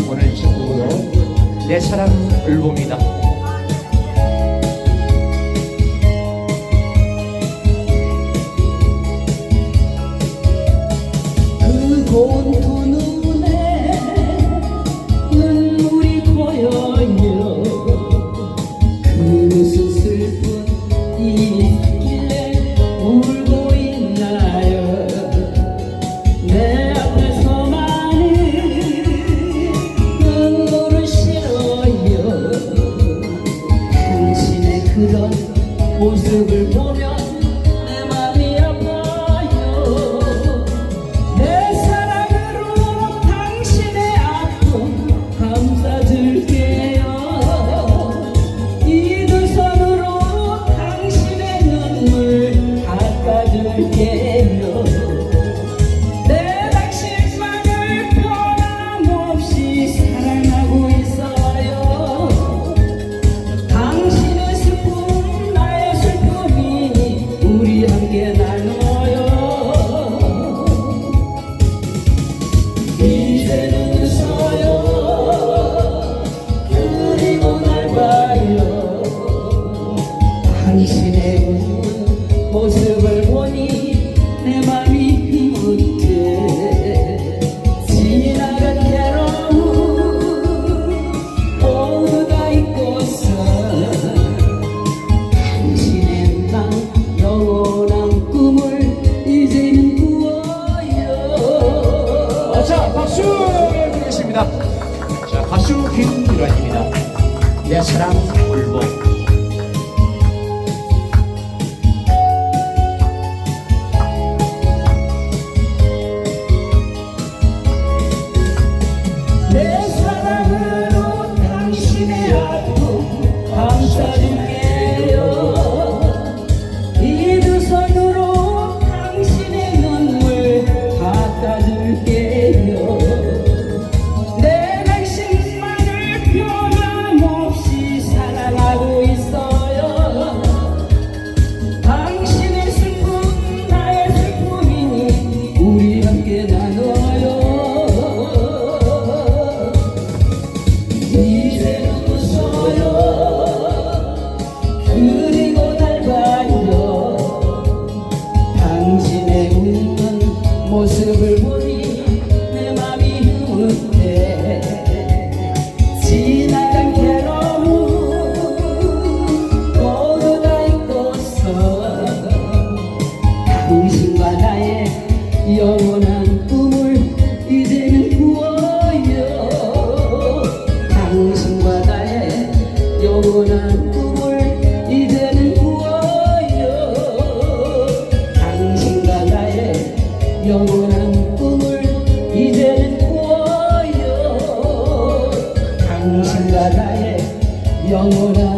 오늘 친구로 내 사랑 을 봅니다 모습을 보면 자 박수 드리겠습니다. 자 가수 김유란입니다. 내 사랑 을보. 내 사랑으로 당신의 아픔 감싸줄 그리고 날 봐요. 당신의 웃는 모습을 보니 내 맘이 흐뭇해. 지나간 괴로움 모두 다 잊고서 당신과 나의 영원한 꿈을 이제는 꾸어요. 당신과 나의 영원한 꿈 영원한 꿈을 이제는 꾸어요. 당신과 나의 영원한